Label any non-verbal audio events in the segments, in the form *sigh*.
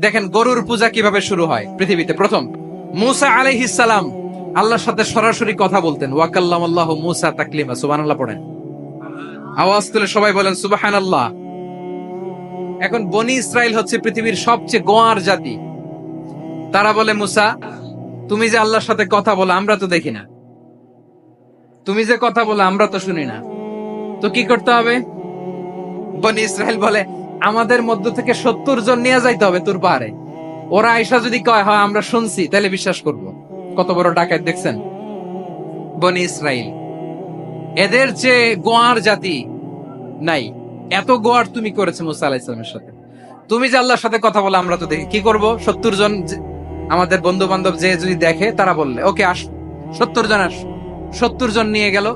দেখেন গরুর পূজা কীভাবে শুরু হয় পৃথিবীতে। প্রথম, মুসা সালাম আল্লাহর সাথে সরাসরি কথা বলতেন। ওয়াকাল্লাম আল্লাহ মুসা তাকলিমা, সুবহানাল্লাহ পড়েন। আওয়াজ তুলে সবাই বলেন, সুবহানাল্লাহ। এখন বনি ইসরাইল হচ্ছে পৃথিবীর সবচেয়ে গোয়ার জাতি। তারা বলে, মুসা, তুমি যে আল্লাহর সাথে কথা বলো, আমরা তো দেখি না। তুমি যে কথা বলো, আমরা তো শুনি না। তো কি করতে হবে? বনি ইসরায়েল বলে আমাদের মধ্য থেকে সত্তর জন নিয়ে যাইতে হবে তোর পাহাড়ে ওরা আইসা যদি কয়, হয়, আমরা শুনছি, তাহলে বিশ্বাস করব। কত বড় ডাকাত দেখছেন? বনি ইসরাইল। এদের যে গোয়ার জাতি, নাই, এত গোয়ার তুমি করেছে মুসা আলাহিসামের সাথে। তুমি যে আল্লাহর সাথে কথা বলে, আমরা তো দেখি। কি করব? সত্তর জন আমাদের বন্ধু বান্ধব যে যদি দেখে, তারা বললে, ওকে, আস, সত্তর জন আস। সত্তর জন নিয়ে গেল।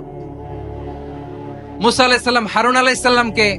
মুসা আলাহিসাল্লাম হারুন আলাহিসাল্লামকে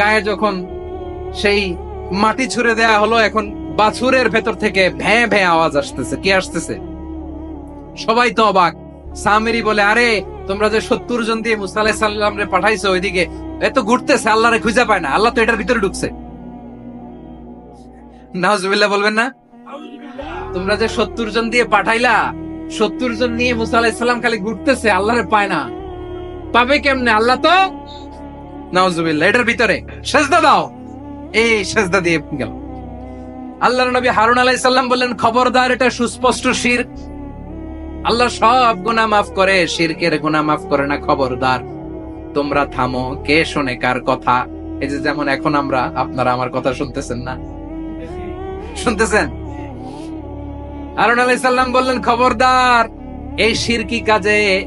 গায়ে যখন সেই মাটি ছুড়ে দেয়া হলো, এখন বাছুরের ভেতর থেকে ভ্যাঁ ভ্যাঁ আওয়াজ আসতেছে। কি আসতেছে? সবাই তো অবাক। সামেরি বলে, আরে, তোমরা যে সত্তর জন দিয়ে মুসা সাল্লাম রে পাঠাইছো ওইদিকে এত ঘুরতেছে আল্লাহ রে খুঁজে পায় না। আল্লাহ তো এটার ভিতরে ঢুকছে। নাহজুবিল্লাহ বলবেন না? তোমরা যে সত্তর জন দিয়ে পাঠাইলা, সত্তর জন নিয়ে মুসা আলাহিসাল্লাম খালি ঘুরতেছে, আল্লাহরে পায় না। পাবে কেমনে? আল্লাহ তো নাউজুবিল্লাহ, এটার ভিতরে সেজদা দাও। এই সেজদা দিয়ে গেল। আল্লাহর নবী হারুন আলাইহিস সালাম বললেন, খবরদার, এটা সুস্পষ্ট শির। আল্লাহ সব গুনাহ মাফ করে, শিরকের গুনাহ মাফ করে না, খবরদার। তোমরা থামো, কে শোনে, কার কথা? এই যে যেমন এখন আমরা, আপনারা আমার কথা শুনতেছেন না? শুনতেছেন? হারুন আলাইহিস সালাম বললেন, খবরদার, এই শিরকি কাজে?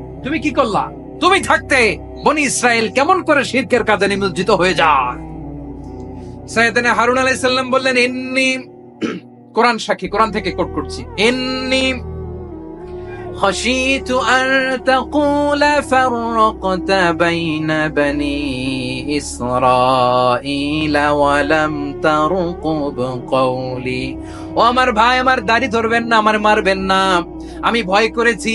তুমি কি করলা তুমি থাকতে বনি ইসরায়েল কেমন করে শিরকের কাজে নিমজ্জিত হয়ে যায় সাইয়েদানা হারুন আলাইহিস সালাম বললেন ইন্নি *clears throat* কোরআন সাক্ষী কোরআন থেকে কোট করছি ইন্নি خشيت أن تقول فرقت بين بني إسرائيل ولم ترقب قولي ও আমার ভাই আমার দাড়ি ধরবেন না আমার মারবেন না আমি ভয় করেছি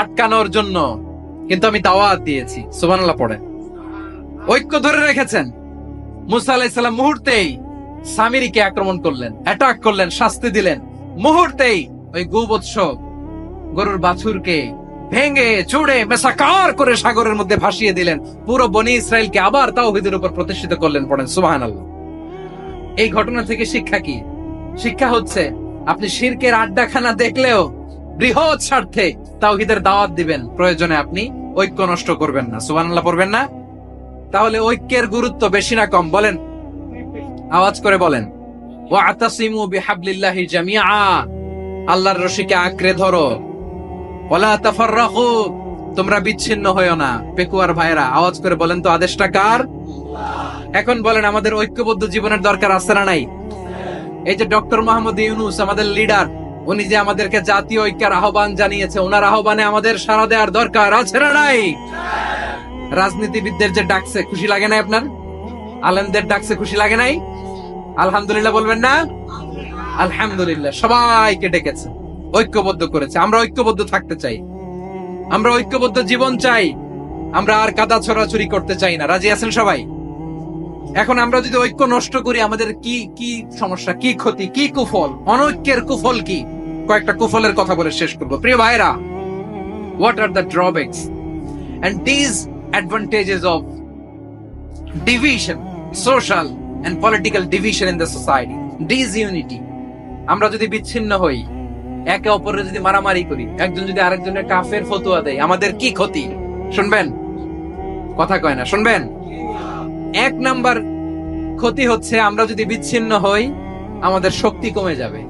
আটকানোর জন্য কিন্তু আমি দাওয়াত দিয়েছি, সুবহানাল্লাহ পড়ে। ঐক্য ধরে রেখেছেন। মুসা আলাইসাল্লাম মুহূর্তেই সামিরিকে আক্রমণ করলেন অ্যাটাক করলেন, শাস্তি দিলেন। মুহূর্তেই ওই গোবৎস গরুর বাছুরকে ভেঙে চুড়ে মেসাকার করে সাগরের মধ্যে ভাসিয়ে দিলেন। পুরো বনি ইসরায়েলকে আবার তাওহিদের উপর প্রতিষ্ঠিত করলেন পড়েন সুবাহান এই ঘটনা থেকে শিক্ষা কি? শিক্ষা হচ্ছে, আপনি শিরকের আড্ডাখানা দেখলেও বৃহৎ স্বার্থে তাওহিদের দাওয়াত দিবেন। প্রয়োজনে আপনি ঐক্য নষ্ট করবেন না। সুবহানাল্লাহ, পড়বেন না? তাহলে ঐক্যের গুরুত্ব বেশি না কম? বলেন। আওয়াজ করে বলেন। ওয়াতাসিমু বিহাবলিল্লাহি জামিআ। আল্লাহর রশিকে আঁকড়ে ধরো। ওয়ালা তাফাররাকু তোমরা বিচ্ছিন্ন হয়েও না, পেকুয়ার ভাইরা আওয়াজ করে বলেন তো, আদেশটা কার? এখন বলেন, আমাদের ঐক্যবদ্ধ জীবনের দরকার আছে না নাই? এই যে ডক্টর মোহাম্মদ ইউনুস, আমাদের লিডার উনি যে আমাদেরকে জাতীয় ঐক্যের আহ্বান জানিয়েছে, ওনার আহ্বানে আমাদের সাড়া দেওয়ার দরকার, আছে না নাই? রাজনীতিবিদদের যে ডাকছে, খুশি লাগে না আপনার? আলেমদের ডাকছে, খুশি লাগে নাই? আলহামদুলিল্লাহ বলবেন না? আলহামদুলিল্লাহ, সবাইকে ডেকেছে, ঐক্যবদ্ধ করেছে। আমরা ঐক্যবদ্ধ থাকতে চাই। আমরা ঐক্যবদ্ধ জীবন চাই। আমরা আর কাদা ছড়াছড়ি করতে চাই না। রাজি আছেন সবাই? এখন আমরা যদি ঐক্য নষ্ট করি, আমাদের কি কি সমস্যা, কি ক্ষতি, কি কুফল? অনৈক্যের কুফল কি? কয়েকটা কুফলের কথা বলে শেষ করব। প্রিয় ভাইরা what are the drawbacks and these advantages of division, social and political division in the society, disunity. আমরা যদি বিচ্ছিন্ন হই একে অপরের যদি মারামারি করি একজন যদি আরেকজনের কাফের ফতুয়া দেয় আমাদের কি ক্ষতি? শুনবেন? কথা কয় না শুনবেন? এক নাম্বার ক্ষতি হচ্ছে আমরা যদি বিচ্ছিন্ন হই আমাদের শক্তি কমে যাবে।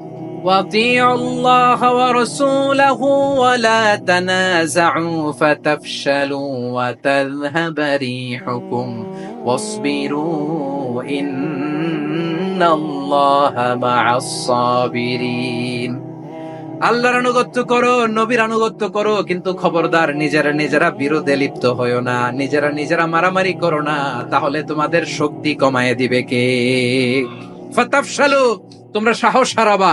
وَأَطِيعُوا اللَّهَ وَرَسُولَهُ وَلَا تَنَازَعُوا فَتَفْشَلُوا وَتَذْهَبَ رِيحُكُمْ وَاصْبِرُوا إِنَّ اللَّهَ مَعَ الصَّابِرِينَ আল্লাহর আনুগত্য করো নবীর আনুগত্য করো কিন্তু খবরদার নিজেরা নিজেরা বিরোধে লিপ্ত হইও না নিজেরা নিজেরা মারামারি করো না তাহলে তোমাদের শক্তি কমায় দিবে কে ফাতাফশালু তোমরা সাহস হারাবা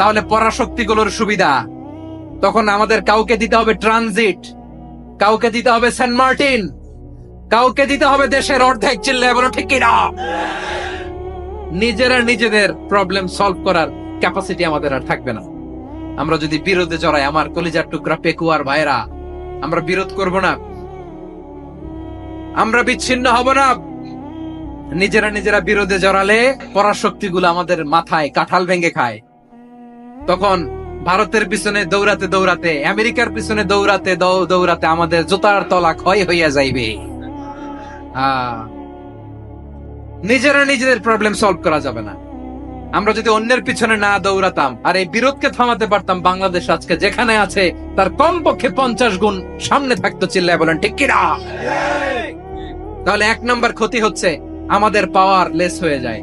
তাহলে পরাশক্তিগুলোর সুবিধা। তখন আমাদের কাউকে দিতে হবে ট্রানজিট, কাউকে দিতে হবে সেন্ট মার্টিন, কাউকে দিতে হবে দেশের অর্ধেক চিল্লে বলো, ঠিক কিনা? নিজেরা নিজেদের প্রবলেম সলভ করার ক্যাপাসিটি আমাদের আর থাকবে না। আমরা যদি বিরোধে জড়াই, আমার কলিজার টুকরা পেকুয়ার ভাইরা আমরা বিরোধ করব না। আমরা বিচ্ছিন্ন হব না। নিজেরা নিজেরা বিরোধে জড়ালে পরাশক্তিগুলো আমাদের মাথায় কাঁঠাল ভেঙে খায়। তখন ভারতের পিছনে দৌড়াতে দৌড়াতে আমেরিকার পিছনে দৌড়াতে দৌড়াতে আমাদের জুতার তলা ক্ষয় হইয়া যাইবে। নিজেরা নিজেদের প্রবলেম সলভ করা যাবে না। আমরা যদি অন্যের পিছনে না দৌড়াতাম আর এই বিরোধকে থামাতে পারতাম বাংলাদেশ আজকে যেখানে আছে তার কমপক্ষে পঞ্চাশ গুণ সামনে থাকতো চিল্লায় বলেন ঠিক কিনা? তাহলে এক নম্বর ক্ষতি হচ্ছে আমাদের পাওয়ার লেস হয়ে যায়।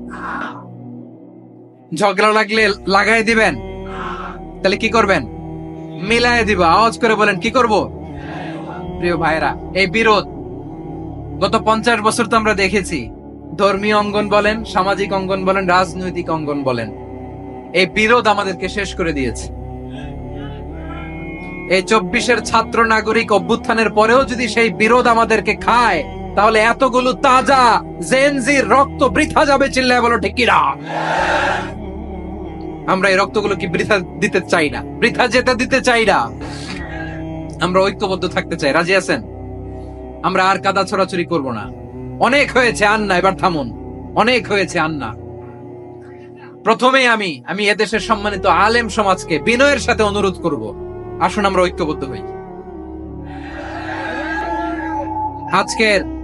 ঝগড়া লাগলে লাগাই দিবেন। তাহলে কি করবেন? মিলায় দিবা, আওয়াজ করে বলেন, কি করব? প্রিয় ভাইরা এই বিরোধ গত পঞ্চাশ বছর তো আমরা দেখেছি। ধর্মীয় অঙ্গন বলেন, সামাজিক অঙ্গন বলেন, রাজনৈতিক অঙ্গন বলেন। এই বিরোধ আমাদেরকে শেষ করে দিয়েছে। এই চব্বিশের ছাত্র নাগরিক অভ্যুত্থানের পরেও যদি সেই বিরোধ আমাদেরকে খায় তাহলে এতগুলো তাজা জেনজির রক্ত বৃথা যাবে চিল্লায় বলো, ঠিক কিনা? আমরা এই রক্তগুলো কি বৃথা দিতে চাই না? বৃথা যেতে দিতে চাই না। আমরা ঐক্যবদ্ধ থাকতে চাই, রাজি আছেন? আমরা আর কাদা ছড়াছড়ি করব না। অনেক হয়েছে আন্না, এবার থামুন। অনেক হয়েছে আন্না। প্রথমে আমি আমি এদেশের সম্মানিত আলেম সমাজকে বিনয়ের সাথে অনুরোধ করব। আসুন আমরা ঐক্যবদ্ধ হই। আজকের